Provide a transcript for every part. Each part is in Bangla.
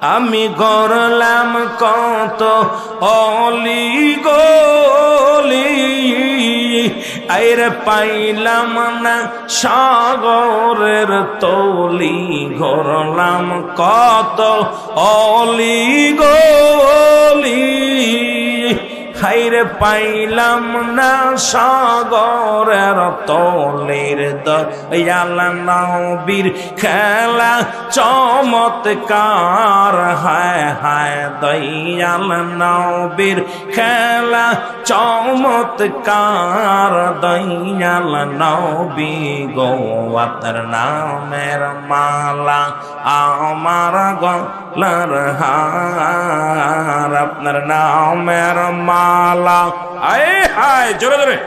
আমি গড়লাম কত অলি গলি আইরে পাইলাম না সাগরের তলি গরলাম কত অলি গলি। হাইরে পাইলাম না সাগরের তলের দয়াল নবীর খেলা চমৎকার। হায় হায়, দয়াল নবীর খেলা চমৎকার। দয়াল নবী গো, আপনার নামের মালা আমার গলার হার। আপনার নামের মালা আয় হায়, জোরে জোরে।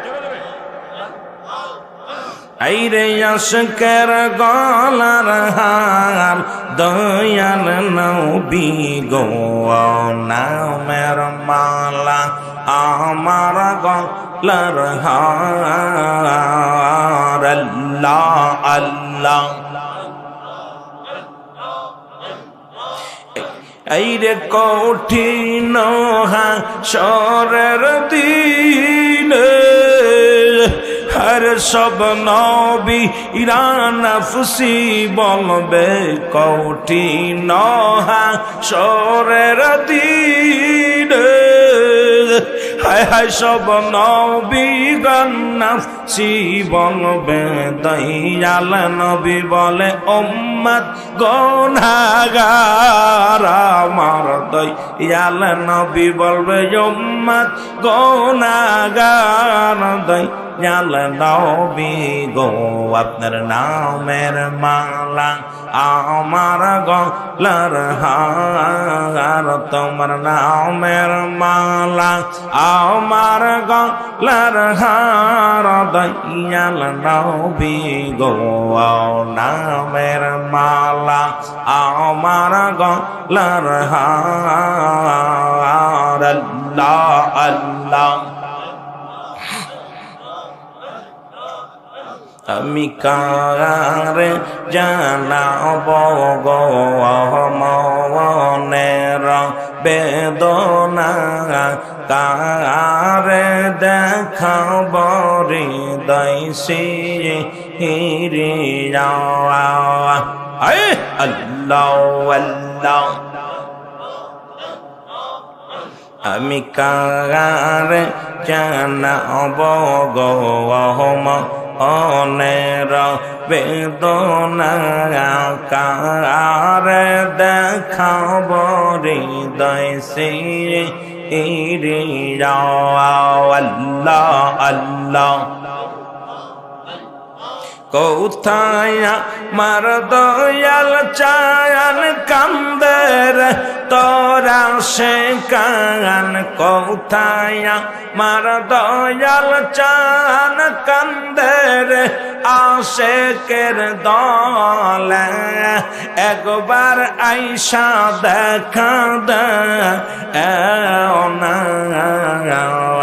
আইরে আশকের গলার হার, দয়াল নবী গো নামের মালা আমার গলার হার। আল্লাহ। এইরে কঠিন হাসরের দিন হর সব নবী ইরানফসি বলবে কঠিন হাসরের দিন। হায় হায় সব নবী গন্নাফসি বলবে, দয়াল নবী বলে ওম্মত গনাগার আমার দয়াল নবী বলবে ওম্মত গনাগার দয়াল নবী গো আপনার নামের মালা। আমার গলার হার, তোমার নামের মালা। আমার গলার হার, দয়াল নবী গো নামের মালা। আমার গলার হার, আল্লাহ আল্লাহ। আমি কারে জানাব গো বেদনা? কারে দেখাব হৃদয়সি হিরিয়া আল্লাহ আমি কার জানাব গো অনের বেদনা কার দেখাব হৃদয় সে আল্লাহ আল্লাহ। কোথায় মার দয়াল চায়ান কান্দের তোরা সে কান কোথায় মার দয়াল চান কান্দের আশেকের দল। একবার আইসা দেখা দে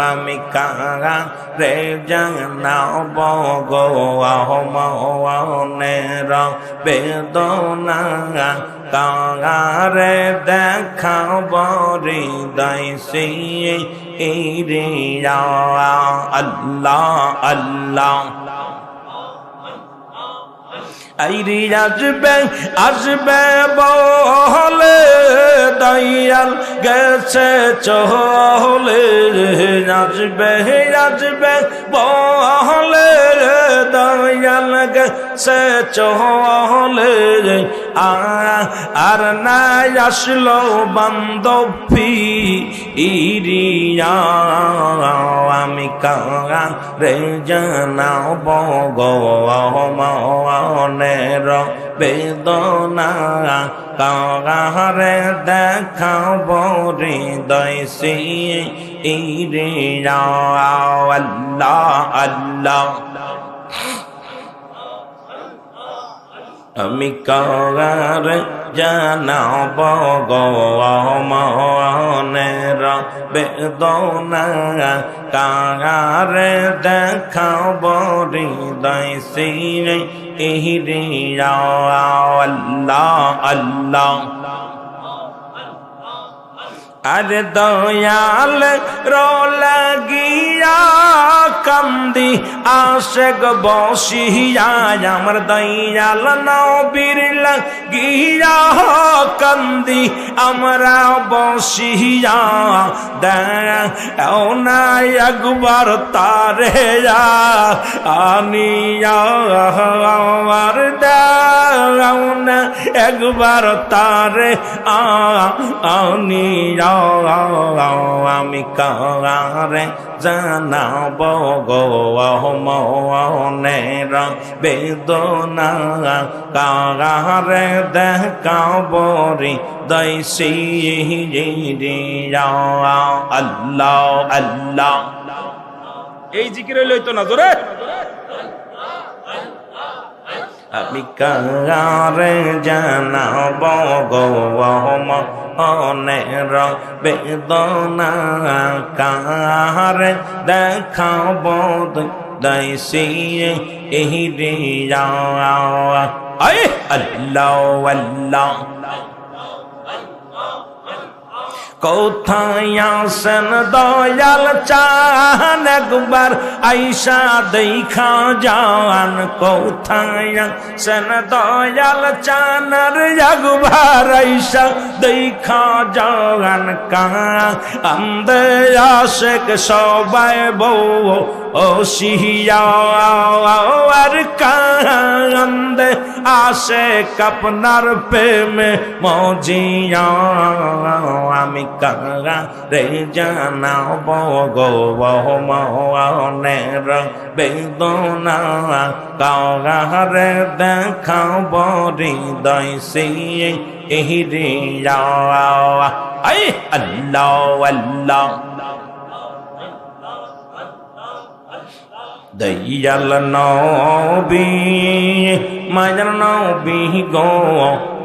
আমি কারা রে জানাব গো মনের বেদনা কারে দেখাব হৃদয় সে আল্লাহ আল্লাহ। আইরি আসবে আসবে বলে গেছে চহলে নাচবে আসবে বলে দয়াল গেছে চহলে আর না আসলো বান্ধবী ইরিয়া। আমি কারা রে জানাব গো মনের বেদনা? কারে দেখাব হৃদয় ইরিয়া? আল্লাহ আল্লাহ। আমি কার জানাব গো মনের বেদনা? কার দেখাব হৃদয় সিরে? ইহরিয়া আল্লাহ আল্লাহ। আরে দয়াল রোলাগিয়া কান্দি, আশেক বসিয়া, আমার দয়াল নবীর লাগিয়া কান্দি, আমরা বসিয়া দেও একবার তারে আনিয়া দেও না একবার তারে আনিয়া। আমি কারে জানাব গো মনের বেদনা কারে দেখাব রে দৈসি আল্লাহ আল্লাহ এই জিকির হইলে হইতো না জোরে আমি কারে জানাব গো অনের বেদনা কারে দেখাব দাইসি এই রে আল্লাহ আল্লাহ। কোথায় আসেন দয়াল চান একবার, আইসা দেখা যান। কোথায় আসেন দয়াল চানার একবার, আইসা দেখা যান। কান আন্দে আশেক সবাই বউ আর কান্দে আসে কাপনার প্রেমে মজিয়া। আমি কারা রে জানাব গো মনের বেদনা। কারা রে দেখাব হৃদয় সে হিরিয়া আই, আল্লাহ আল্লাহ। দয়াল নবী মায়ার নবী গো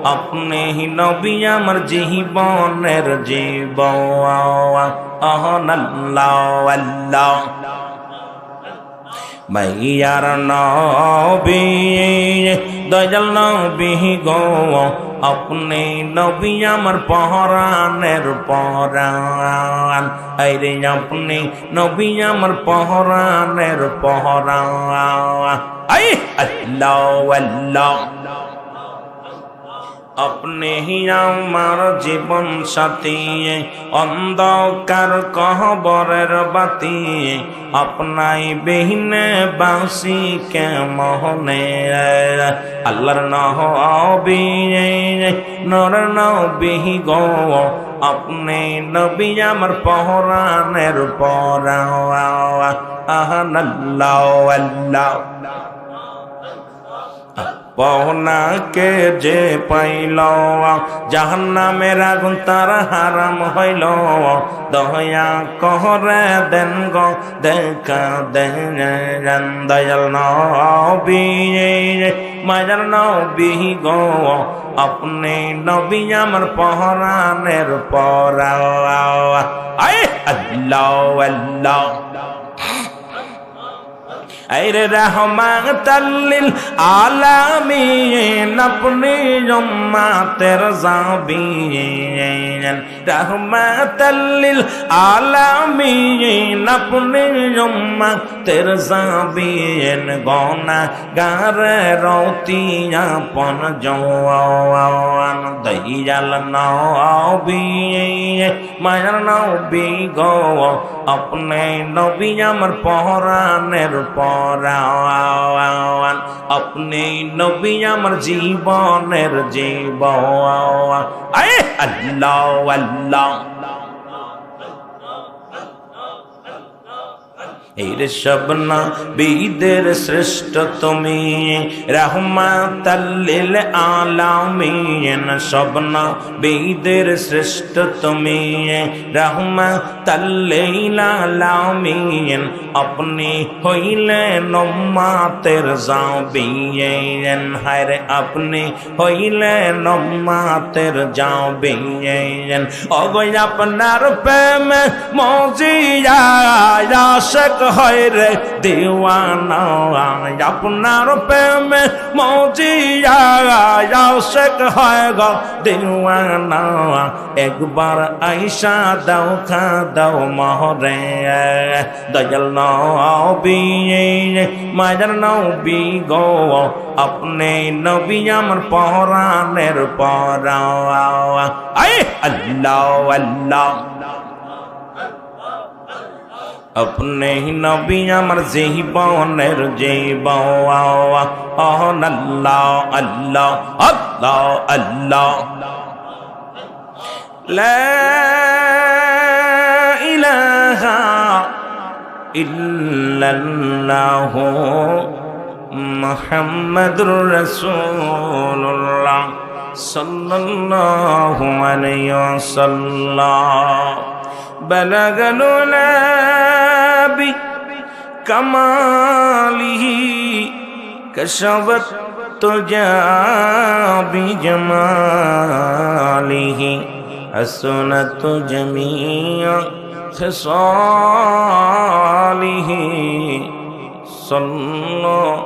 আপনি নবী আমার জীবনের জীব আহন আল্লাহ আল্লাহ মাইয়ার নবী দয়াল নবী গো আপনি নবী আমার পহরানের পহরান আরে আপনি নবী আমার পহরানের পহরান আই আল্লাহ আল্লাহ আপনি হি আমার জীবন সাথী অন্ধকার কহবরের বাতি আপনাই বেহিনে বাসি কে মোহনে আল্লাহর নহবি নর নবি গো আপনি নবী আমার পহরানের পরা আহান আল্লাহ আল্লাহ পহনাকে যে পাইল, জাহান্নামের আগুন তার হারাম হইল। দয়া কহরে দেন গো, দেখা দেন দয়াল নবী, মায়ার নবী গো। আপনি নবী আমার পহরানের পরা আয় আল্লাহ আল্লাহ। আরে রহমাতাল্লিল আলামিন, আপনি উম্মাতের জাবিন। রহমাতাল্লিল আলামিন, আপনি উম্মাতের জাবিন। গনা গারে রতিয়া পন জওয়ান, দয়াল নবী, মায়ার নবী গো, আপনি নবী আমার পহরানের পরাওয়ান আপনি নবী আমার জীবনের জীব আল্লাহ আল্লাহ। এর সবনা বিদের শ্রেষ্ঠ তুমি। রহমাতাল্লিল আলামিন সবনা বিদের শ্রেষ্ঠ তুমি। রহমাতাল্লিল আলামিন, আপনি হইলেন উম্মাতের জাবিয়েন। হায়রে আপনি হইলেন উম্মাতের জাবিয়েন। অগয় আপনার প্রেমে মজিয়া আশক হয় রে দিওয়ানা। আপনার প্রেমে মজিয়া আশেক হয় গো দিওয়ানা। একবার আইসা দাও, খা দাও মহরে। দয়াল নবী মাজার নবী গো, আপনি নবী আমার পরাণের পরা আল্লাহ আল্লাহ। अपने ही नबी अमर जेही बौनर जेही बौआ ओहन अल्लाह अल्लाह अल्लाह अल्लाह ला इलाहा इल्लल्लाह मुहम्मदुर रसूलुल्लाह सल्लल्लाहु अलैहि वसल्लम بلغ العلا بكماله كشفت تجا بجماله حسنت جميع خصاله صلى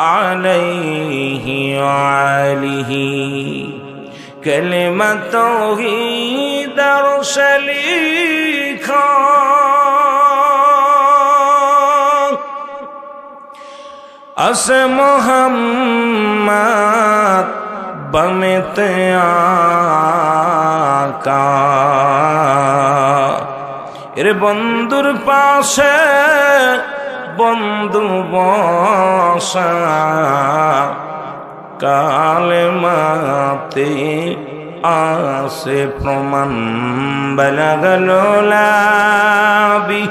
عليه وآله كلمة توحيد رسليكا আসে মোহাম্মদ বনেতে আকা এর বন্ধুর পাশে বন্ধু বসা কালে মাতে আসে প্রমাণ বেলা গেল লাবি।